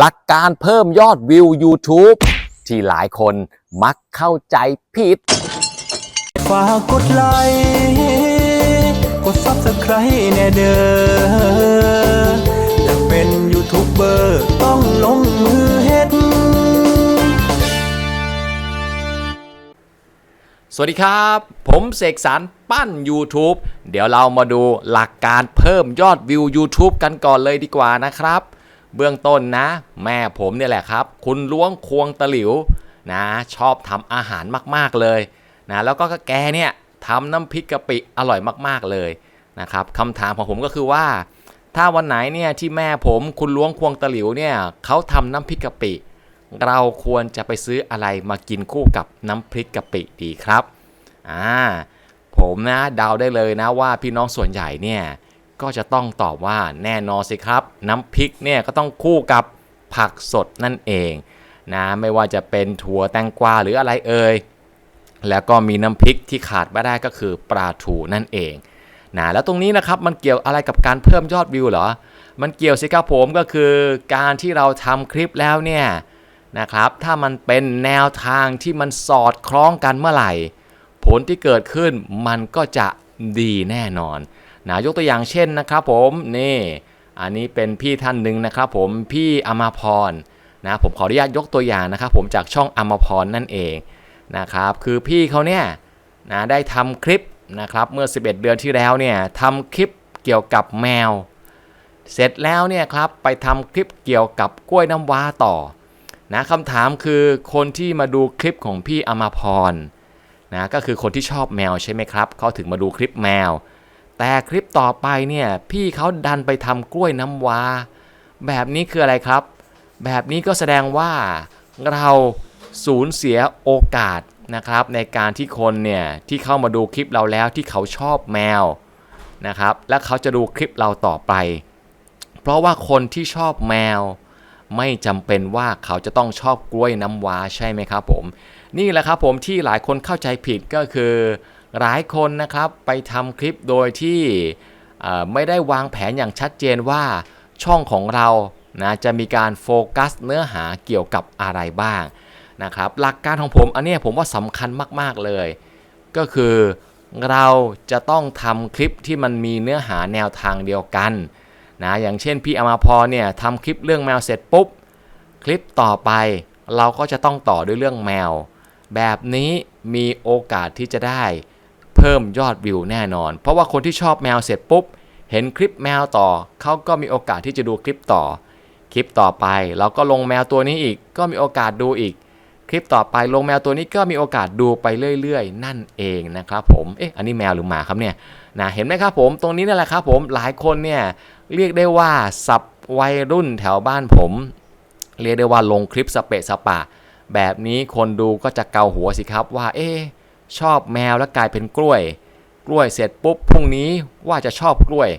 หลักการเพิ่มยอดวิว YouTube ที่หลายคนมักเข้าใจผิด ฝากกดไลค์กดซับสไครต์แน่เด้ออยากเป็นยูทูบเบอร์ต้องลงมือเฮ็ด สวัสดีครับ ผมเสกสรรปั้น YouTube เดี๋ยวเรามาดูหลักการเพิ่มยอดวิว YouTube กันก่อนเลยดีกว่านะครับ เบื้องต้นนะ แม่ผมเนี่ยแหละครับ คุณล้วงควงตะหลิวนะชอบทำอาหารมากๆเลยนะแล้วก็แกเนี่ยทำน้ำพริกกะปิอร่อยมากๆเลยนะครับคำถามของผมก็คือว่า ถ้าวันไหนเนี่ยที่แม่ผมคุณล้วงควงตะหลิวเนี่ยเขาทำน้ำพริกกะปิ เราควรจะไปซื้ออะไรมากินคู่กับน้ำพริกกะปิดีครับอ่าผมนะเดาได้เลยนะว่าพี่น้องส่วนใหญ่เนี่ย ก็จะต้องตอบว่าแน่นอนสิครับ น้ำพริกเนี่ยก็ต้องคู่กับผักสดนั่นเองนะไม่ว่าจะเป็นถั่วแตงกวาหรืออะไรเอ่ยแล้วก็มีน้ำพริกที่ขาดไม่ได้ก็คือปลาทูนั่นเองนะแล้วตรงนี้นะครับมันเกี่ยวอะไรกับการเพิ่มยอดวิวเหรอ มันเกี่ยวสิครับผมก็คือการที่เราทำคลิปแล้วเนี่ยนะครับถ้ามันเป็นแนวทางที่มันสอดคล้องกันเมื่อไหร่ ผลที่เกิดขึ้นมันก็จะดีแน่นอน นะยกตัวอย่างเช่นนะครับผมนี่อันนี้เป็นพี่ท่านหนึ่งนะครับผมพี่อมาพรนะผมขออนุญาตยกตัวอย่างนะครับผมจากช่องอมาพรนั่นเองนะครับคือพี่เขาเนี่ยนะได้ทำคลิปนะครับเมื่อ 11 เดือนที่แล้วเนี่ยทำคลิปเกี่ยวกับแมว เสร็จแล้วเนี่ยครับไปทำคลิปเกี่ยวกับกล้วยน้ำว้าต่อนะคำถามคือคนที่มาดูคลิปของพี่อมาพรนะก็คือคนที่ชอบแมวใช่ไหมครับเขาถึงมาดูคลิปแมว แต่คลิปต่อไปเนี่ยพี่เขาดันไปทำกล้วยน้ำว้าแบบนี้คืออะไรครับ แบบนี้ก็แสดงว่าเราสูญเสียโอกาสนะครับ ในการที่คนเนี่ยที่เข้ามาดูคลิปเราแล้วที่เขาชอบแมวนะครับ และเขาจะดูคลิปเราต่อไป เพราะว่าคนที่ชอบแมว ไม่จำเป็นว่าเขาจะต้องชอบกล้วยน้ำว้าใช่ไหมครับผม นี่แหละครับผมที่หลายคนเข้าใจผิดก็คือ หลายคนนะครับไปทำคลิปโดยที่ไม่ได้วางแผนอย่างชัดเจนว่าช่องของเรานะจะมีการโฟกัสเนื้อหาเกี่ยวกับอะไรบ้างนะครับหลักการของผมอันนี้ผมว่าสำคัญมาก ๆ เลย ก็คือเราจะต้องทำคลิปที่มันมีเนื้อหาแนวทางเดียวกันนะอย่างเช่นพี่อมาพรเนี่ยทำคลิปเรื่องแมวเสร็จปุ๊บ คลิปต่อไปเราก็จะต้องต่อด้วยเรื่องแมว แบบนี้มีโอกาสที่จะได้ พิ่มยอดวิวแน่นอน เพราะว่าคนที่ชอบแมวเสร็จปุ๊บ เห็นคลิปแมวต่อ เขาก็มีโอกาสที่จะดูคลิปต่อ คลิปต่อไปเราก็ลงแมวตัวนี้อีก ก็มีโอกาสดูอีก คลิปต่อไปลงแมวตัวนี้ก็มีโอกาสดูไปเรื่อยๆ นั่นเองนะครับผมเอ๊ะอันนี้แมวหรือหมาครับเนี่ยนะเห็นไหมครับผมตรงนี้นั่นแหละครับผมหลายคนเนี่ยเรียกได้ว่าสับวัยรุ่นแถวบ้านผม เรียกได้ว่าลงคลิปสเปะสปะ แบบนี้คนดูก็จะเกาหัวสิครับว่าเอ๊ะ ชอบแมวแล้วกลายเป็นกล้วย กล้วยเสร็จปุ๊บพรุ่งนี้ว่าจะชอบกล้วย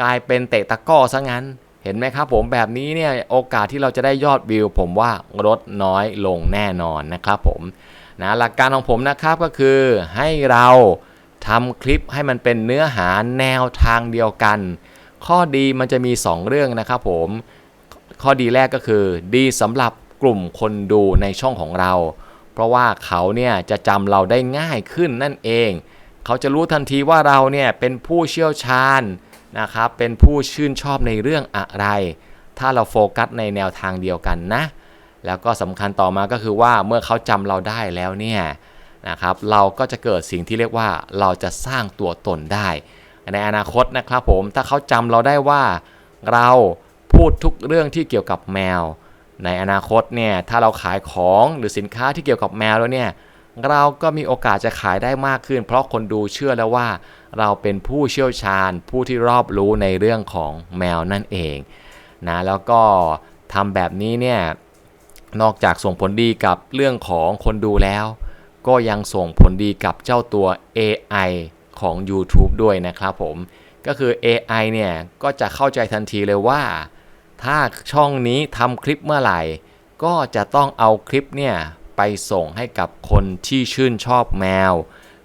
กลายเป็นเตะตะก้อซะงั้น เห็นไหมครับผมแบบนี้เนี่ยโอกาสที่เราจะได้ยอดวิว ผมว่าลดน้อยลงแน่นอนนะครับผมนะหลักการของผมนะครับก็คือให้เราทำคลิปให้มันเป็นเนื้อหาแนวทางเดียวกัน ข้อดีมันจะมี 2 เรื่องนะครับผม ข้อดีแรกก็คือ ดีสำหรับกลุ่มคนดูในช่องของเรา เพราะว่าเขาเนี่ยจะจำเราได้ง่ายขึ้นนั่นเอง เขาจะรู้ทันทีว่าเราเนี่ยเป็นผู้เชี่ยวชาญนะครับ เป็นผู้ชื่นชอบในเรื่องอะไร ถ้าเราโฟกัสในแนวทางเดียวกันนะ แล้วก็สำคัญต่อมาก็คือว่าเมื่อเขาจำเราได้แล้วเนี่ยนะครับ เราก็จะเกิดสิ่งที่เรียกว่าเราจะสร้างตัวตนได้ ในอนาคตนะครับผม ถ้าเขาจำเราได้ว่าเราพูดทุกเรื่องที่เกี่ยวกับแมว ในอนาคตเนี่ยถ้าเราขายของหรือสินค้าที่เกี่ยวกับแมวแล้วเนี่ยเราก็มีโอกาสจะขายได้มากขึ้น เพราะคนดูเชื่อแล้วว่า เราเป็นผู้เชี่ยวชาญ ผู้ที่รอบรู้ในเรื่องของแมวนั่นเองนะแล้วก็ทำแบบนี้เนี่ยนอกจากส่งผลดีกับเรื่องของคนดูแล้ว ก็ยังส่งผลดีกับเจ้าตัว AI ของ YouTube ด้วยนะครับผม ก็คือ AI เนี่ยก็จะเข้าใจทันทีเลยว่า ถ้าช่องนี้ทำคลิปเมื่อไหร่ ก็จะต้องเอาคลิปเนี่ยไปส่งให้กับคนที่ชื่นชอบแมว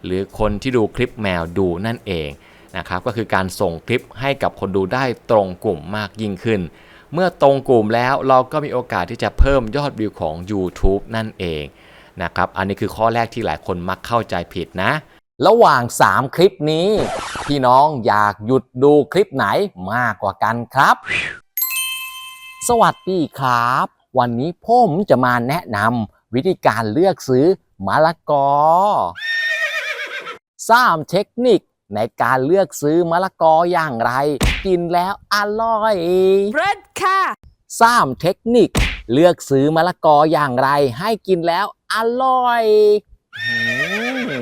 หรือคนที่ดูคลิปแมวดูนั่นเองนะครับก็คือการส่งคลิปให้กับคนดูได้ตรงกลุ่มมากยิ่งขึ้น เมื่อตรงกลุ่มแล้วเราก็มีโอกาสที่จะเพิ่มยอดวิวของ YouTube นั่นเองนะครับอันนี้คือข้อแรกที่หลายคนมักเข้าใจผิดนะ ระหว่าง 3 คลิปนี้ พี่น้องอยากหยุดดูคลิปไหนมากกว่ากันครับ สวัสดีครับ วันนี้ผมจะมาแนะนำวิธีการเลือกซื้อมะละกอสามเทคนิคในการเลือกซื้อมะละกออย่างไร กินแล้วอร่อยเลิศค่ะสามเทคนิค เลือกซื้อมะละกออย่างไร ให้กินแล้วอร่อยอื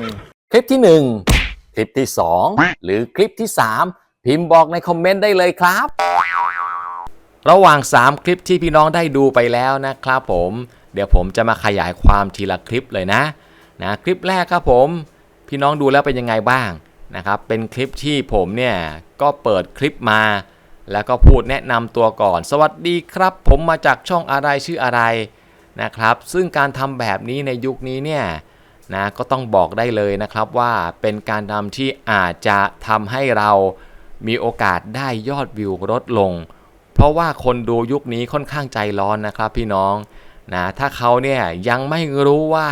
มคลิปที่1คลิปที่2หรือคลิปที่3พิมพ์บอกในคอมเมนต์ได้เลยครับ ระหว่าง 3 คลิปที่พี่น้องได้ดูไปแล้วนะครับผมเดี๋ยวผมจะมาขยายความทีละคลิปเลยนะนะคลิปแรกครับผมพี่น้องดูแล้วเป็นยังไงบ้างนะครับเป็นคลิปที่ผมเนี่ยก็เปิดคลิปมา แล้วก็พูดแนะนำตัวก่อน สวัสดีครับ ผมมาจากช่องอะไรชื่ออะไรนะครับ ซึ่งการทำแบบนี้ในยุคนี้เนี่ยนะก็ต้องบอกได้เลยนะครับว่าเป็นการทำที่อาจจะทำให้เรามีโอกาสได้ยอดวิวลดลง เพราะว่าคนดูยุคนี้ค่อนข้างใจร้อนนะครับพี่น้องนะถ้าเขาเนี่ยยังไม่รู้ว่า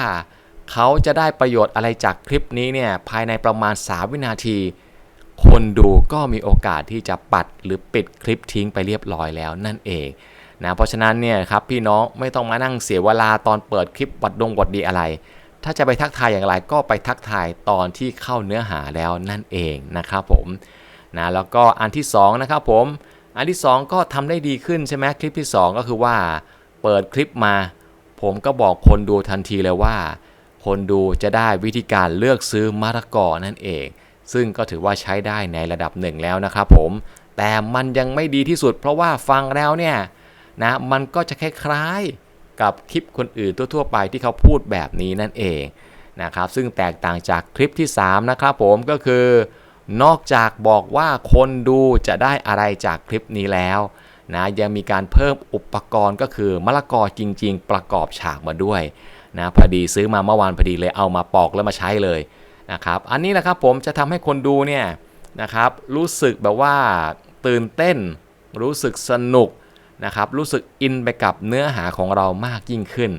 เขาจะได้ประโยชน์อะไรจากคลิปนี้เนี่ยภายในประมาณ 3 วินาที คนดูก็มีโอกาสที่จะปัดหรือปิดคลิปทิ้งไปเรียบร้อยแล้วนั่นเองนะเพราะฉะนั้นเนี่ยครับพี่น้องไม่ต้องมานั่งเสียเวลาตอนเปิดคลิปวัดดงวัดดีอะไร ถ้าจะไปทักทายอย่างไรก็ไปทักทายตอนที่เข้าเนื้อหาแล้วนั่นเองนะครับผมนะแล้วก็อันที่สองนะครับผม อันที่สองก็ทำได้ดีขึ้นใช่ไหมคลิปที่สองก็คือว่า เปิดคลิปมา ผมก็บอกคนดูทันทีเลยว่า คนดูจะได้วิธีการเลือกซื้อมะละกอนั่นเอง ซึ่งก็ถือว่าใช้ได้ในระดับหนึ่งแล้วนะครับผมแต่มันยังไม่ดีที่สุด เพราะว่าฟังแล้วเนี่ยนะมันก็จะคล้ายๆกับคลิปคนอื่นทั่วๆไปที่เขาพูดแบบนี้นั่นเองนะครับซึ่งแตกต่างจากคลิปที่ 3 นะครับผมก็คือ นอกจากบอกว่าคนดูจะได้อะไรจากคลิปนี้แล้วนะยังมีการเพิ่มอุปกรณ์ก็คือมะละกอจริง ๆ ประกอบฉากมาด้วยนะพอดีซื้อมาเมื่อวานพอดีเลยเอามาปอกแล้วมาใช้เลยนะครับอันนี้นะครับผมจะทำให้คนดูเนี่ยนะครับรู้สึกแบบว่าตื่นเต้น รู้สึกสนุกนะครับรู้สึกอินไปกับเนื้อหาของเรามากยิ่งขึ้น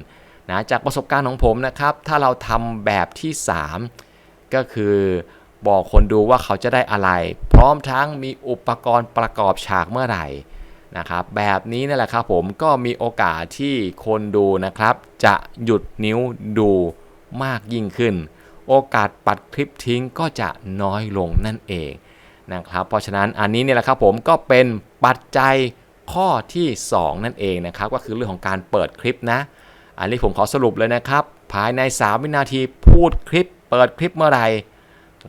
นะจากประสบการณ์ของผมนะครับถ้าเราทำแบบที่ 3 ก็คือ บอกคนดูว่าเขาจะได้อะไร พร้อมทั้งมีอุปกรณ์ประกอบฉากเมื่อไหร่นะครับ แบบนี้นั่นแหละครับผมก็มีโอกาสที่คนดูนะครับ จะหยุดนิ้วดูมากยิ่งขึ้น โอกาสปัดคลิปทิ้งก็จะน้อยลงนั่นเองนะครับ เพราะฉะนั้นอันนี้เนี่ยแหละครับผมก็เป็นปัจจัยข้อที่ 2 นั่นเองนะครับ ก็คือเรื่องของการเปิดคลิปนะ อันนี้ผมขอสรุปเลยนะครับ ภายใน 3 วินาทีพูดคลิป เปิดคลิปเมื่อไหร่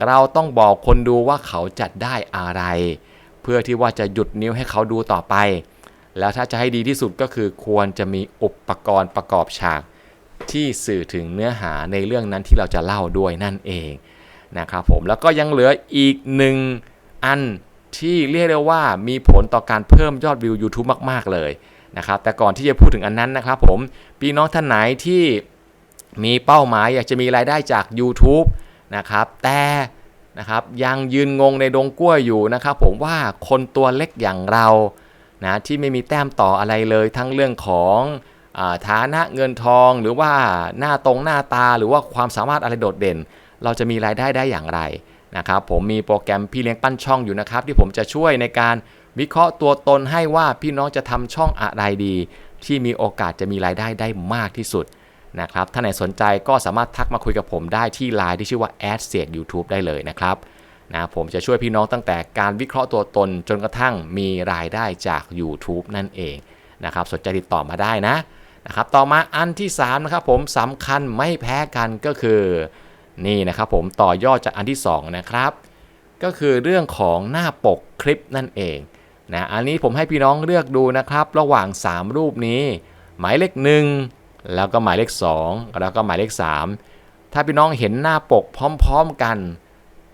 เราต้องบอกคนดูว่าเขาจะได้อะไร เพื่อที่ว่าจะหยุดนิ้วให้เขาดูต่อไป แล้วถ้าจะให้ดีที่สุดก็คือควรจะมีอุปกรณ์ประกอบฉากที่สื่อถึงเนื้อหาในเรื่องนั้นที่เราจะเล่าด้วยนั่นเองนะครับผมแล้วก็ยังเหลืออีกหนึ่งอันที่เรียกได้ว่ามีผลต่อการเพิ่มยอดวิว YouTube มาก ๆ เลยนะครับแต่ก่อนที่จะพูดถึงอันนั้นนะครับผมพี่น้องท่านไหนที่มีเป้าหมายอยากจะมีรายได้จาก YouTube นะครับ แต่นะครับยังยืนงงในดงกล้วยอยู่นะครับ ผมว่าคนตัวเล็กอย่างเรานะที่ไม่มีแต้มต่ออะไรเลยทั้งเรื่องของฐานะเงินทองหรือว่าหน้าตรงหน้าตาหรือว่าความสามารถอะไรโดดเด่น เราจะมีรายได้ได้อย่างไรนะครับผมมีโปรแกรมพี่เลี้ยงปั้นช่องอยู่นะครับ ที่ผมจะช่วยในการวิเคราะห์ตัวตนให้ว่าพี่น้องจะทำช่องอะไรดี ที่มีโอกาสจะมีรายได้ได้มากที่สุด นะครับถ้าไหนสนใจก็สามารถทักมาคุยกับผมได้ที่ Line ที่ชื่อว่า a d s e c YouTube ได้เลยนะครับนะผมจะช่วยพี่น้องตั้งแต่การวิเคราะห์ตัวตนจนกระทั่งมีรายได้จาก YouTube นั่นเองนะครับสนใจติดต่อมาได้นะนะครับต่อมาอันที่3นะครับผมสำคัญไม่แพ้กันก็คือนี่นะครับผมต่อยอดจากอันที่2นะครับก็คือเรื่องของหน้าปกคลิปนั่นเองนะอันนี้ผมให้พี่น้องเลือกดูนะครับ ระหว่าง 3 รูปนี้ หมายเลข1 แล้วก็หมายเลข 2 แล้วก็หมายเลข 3 ถ้าพี่น้องเห็นหน้าปกพร้อมๆกัน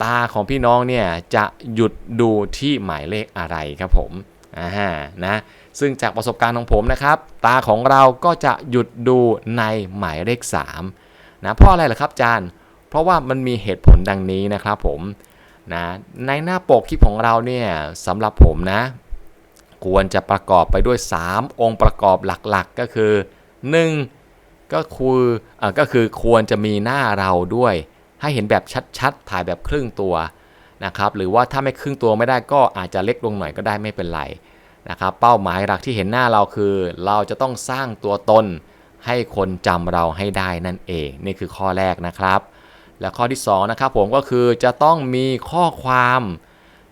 ตาของพี่น้องเนี่ยจะหยุดดูที่หมายเลขอะไรครับผมอ่านะซึ่งจากประสบการณ์ของผมนะครับ ตาของเราก็จะหยุดดูในหมายเลข3นะเพราะอะไรล่ะครับอาจารย์ เพราะว่ามันมีเหตุผลดังนี้นะครับผมนะในหน้าปกคลิปของเราเนี่ยสำหรับผมนะ ควรจะประกอบไปด้วย 3 องค์ประกอบหลักๆก็คือ 1. ก็คืออ่อก็คือควรจะมีหน้าเราด้วย ให้เห็นแบบชัดๆ ถ่ายแบบครึ่งตัวนะครับ หรือว่าถ้าไม่ครึ่งตัวไม่ได้ก็อาจจะเล็กลงหน่อยก็ได้ไม่เป็นไรนะครับ เป้าหมายหลักที่เห็นหน้าเราคือ เราจะต้องสร้างตัวตนให้คนจำเราให้ได้นั่นเอง นี่คือข้อแรกนะครับ และข้อที่2นะครับผมก็คือจะต้องมีข้อความ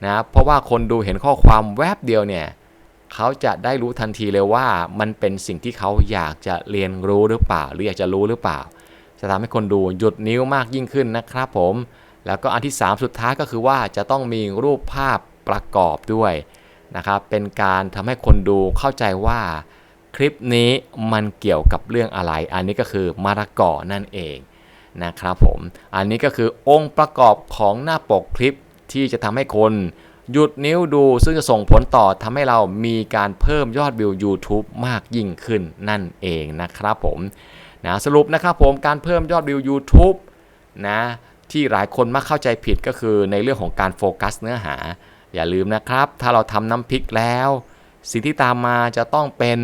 นะเพราะว่าคนดูเห็นข้อความแวบเดียวเนี่ย เขาจะได้รู้ทันทีเลยว่ามันเป็นสิ่งที่เขาอยากจะเรียนรู้หรือเปล่า หรืออยากจะรู้หรือเปล่า จะทำให้คนดูหยุดนิ้วมากยิ่งขึ้นนะครับผม แล้วก็อันที่ 3 สุดท้ายก็คือว่าจะต้องมีรูปภาพประกอบด้วยนะครับ เป็นการทำให้คนดูเข้าใจว่าคลิปนี้มันเกี่ยวกับเรื่องอะไร อันนี้ก็คือมะระกอนั่นเองนะครับผม อันนี้ก็คือองค์ประกอบของหน้าปกคลิปที่จะทำให้คน หยุดนิ้วดูซึ่งจะส่งผลต่อทำให้เรามีการเพิ่มยอดวิว YouTube มากยิ่งขึ้นนั่นเองนะครับผมนะสรุปนะครับผมการเพิ่มยอดวิว YouTube นะที่หลายคนมักเข้าใจผิดก็คือในเรื่องของการโฟกัสเนื้อหา อย่าลืมนะครับ ถ้าเราทำน้ำพริกแล้ว สิ่งที่ตามมาจะต้องเป็น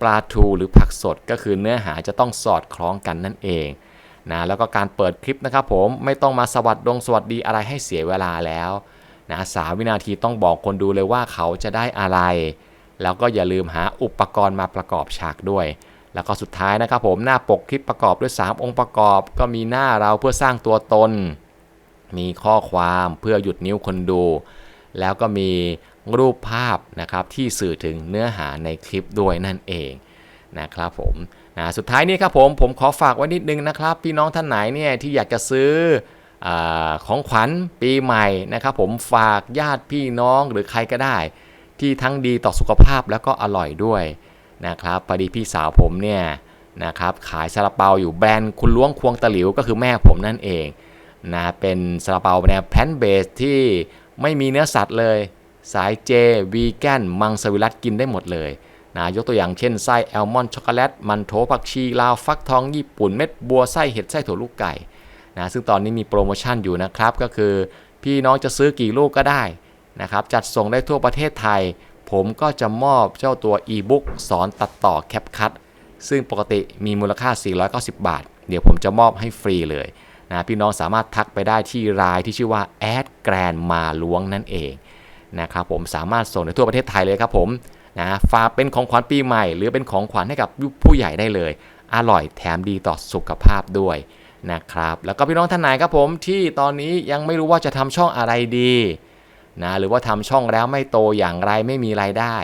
ปลาทูหรือผักสดก็คือเนื้อหาจะต้องสอดคล้องกันนั่นเองนะแล้วก็การเปิดคลิปนะครับผมไม่ต้องมาสวัสดงสวัสดีอะไรให้เสียเวลาแล้ว นะสามวินาทีต้องบอกคนดูเลยว่าเขาจะได้อะไร แล้วก็อย่าลืมหาอุปกรณ์มาประกอบฉากด้วย แล้วก็สุดท้ายนะครับผมหน้าปกคลิปประกอบด้วย 3 องค์ประกอบ ก็มีหน้าเราเพื่อสร้างตัวตน มีข้อความเพื่อหยุดนิ้วคนดู แล้วก็มีรูปภาพนะครับที่สื่อถึงเนื้อหาในคลิปด้วยนั่นเองนะครับผมนะสุดท้ายนี้ครับผมผมขอฝากไว้นิดนึงนะครับ พี่น้องท่านไหนเนี่ยที่อยากจะซื้อ อของขวัญปีใหม่นะครับผมฝากญาติพี่น้องหรือใครก็ได้ ที่ทั้งดีต่อสุขภาพแล้วก็อร่อยด้วยนะครับพอดีพี่สาวผมเนี่ยนะครับขายซาลาเปาอยู่แบรนด์คุณล้วงควงตะหลิวก็คือแม่ผมนั่นเองนะเป็นซาลาเปาแนวแพนเบสที่ไม่มีเนื้อสัตว์เลย สายเจวีแกนมังสวิรัตกินได้หมดเลยนะยกตัวอย่างเช่นไส้แอลมอนช็อกโกแลตมันโถผักชีลาวฟักทองญี่ปุ่นเม็ดบัวไส้เห็ดไส้ถั่วลูกไก่ นะซึ่งตอนนี้มีโปรโมชั่นอยู่นะครับ ก็คือพี่น้องจะซื้อกี่ลูกก็ได้นะครับ จัดส่งได้ทั่วประเทศไทย ผมก็จะมอบเจ้าตัวอีบุ๊กสอนตัดต่อแคปคัตซึ่งปกติมีมูลค่า 490 บาท เดี๋ยวผมจะมอบให้ฟรีเลยนะพี่น้องสามารถทักไปได้ที่รายที่ชื่อว่าแอดแกรนมาล้วงนั่นเองนะครับผมสามารถส่งในทั่วประเทศไทยเลยครับผมนะฝากเป็นของขวัญปีใหม่ หรือเป็นของขวัญให้กับผู้ใหญ่ได้เลย อร่อยแถมดีต่อสุขภาพด้วย นะครับแล้วก็พี่น้องท่านไหนครับผมที่ตอนนี้ยังไม่รู้ว่าจะทำช่องอะไรดีนะหรือว่าทำช่องแล้วไม่โตอย่างไรไม่มีรายได้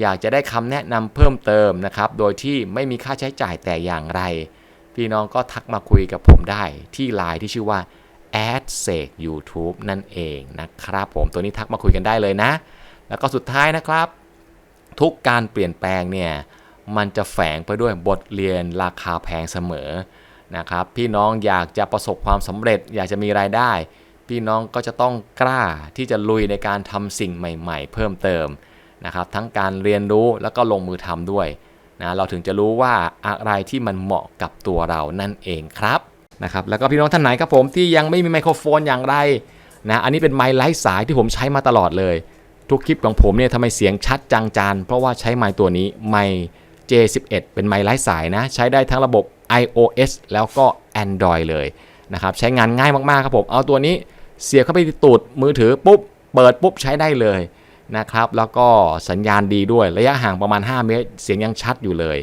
อยากจะได้คำแนะนำเพิ่มเติมนะครับโดยที่ไม่มีค่าใช้จ่ายแต่อย่างไร พี่น้องก็ทักมาคุยกับผมได้ที่ไลน์ที่ชื่อว่า a d s e k YouTube นั่นเองนะครับผมตัวนี้ทักมาคุยกันได้เลยนะ แล้วก็สุดท้ายนะครับ ทุกการเปลี่ยนแปลงเนี่ยมันจะแฝงไปด้วยบทเรียนราคาแพงเสมอ นะครับพี่น้องอยากจะประสบความสำเร็จ อยากจะมีรายได้ พี่น้องก็จะต้องกล้าที่จะลุยในการทำสิ่งใหม่ ๆ เพิ่มเติมนะครับทั้งการเรียนรู้แล้วก็ลงมือทำด้วยนะเราถึงจะรู้ว่าอะไรที่มันเหมาะกับตัวเรานั่นเองครับนะครับแล้วก็พี่น้องท่านไหนครับผมที่ยังไม่มีไมโครโฟนอย่างไรนะอันนี้เป็นไมค์ไร้สายที่ผมใช้มาตลอดเลย ทุกคลิปของผมเนี่ยทำไมเสียงชัดจังจานเพราะว่าใช้ไมค์ตัวนี้ไมค์ J11 เป็นไมค์ไร้สายนะ ใช้ได้ทั้งระบบ iOS แล้วก็ Android เลยนะครับใช้งานง่ายมากๆครับผมเอาตัวนี้เสียบเข้าไปตูดมือถือปุ๊บเปิดปุ๊บใช้ได้เลยนะครับแล้วก็สัญญาณดีด้วยระยะห่างประมาณ 5 เมตร เสียงยังชัดอยู่เลย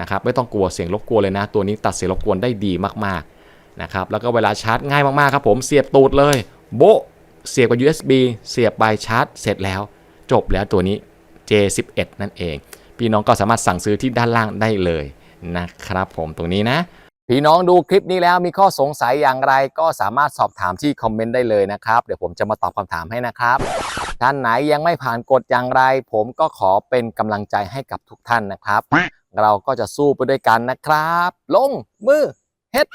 นะครับไม่ต้องกลัวเสียงรบกวนเลยนะ ตัวนี้ตัดเสียงรบกวนได้ดีมากๆนะครับแล้วก็เวลาชาร์จง่ายมากๆครับผมเสียบตูดเลย โบเสียบกับ USB เสียบไปชาร์จ เสร็จแล้ว จบแล้วตัวนี้ J11 นั่นเอง พี่น้องก็สามารถสั่งซื้อที่ด้านล่างได้เลย นะครับผมตรงนี้นะ พี่น้องดูคลิปนี้แล้วมีข้อสงสัยอย่างไรก็สามารถสอบถามที่คอมเมนต์ได้เลยนะครับ เดี๋ยวผมจะมาตอบคำถามให้นะครับ ท่านไหนยังไม่ผ่านกฎอย่างไร ผมก็ขอเป็นกำลังใจให้กับทุกท่านนะครับ เราก็จะสู้ไปด้วยกันนะครับ ลงมือเฮ็ด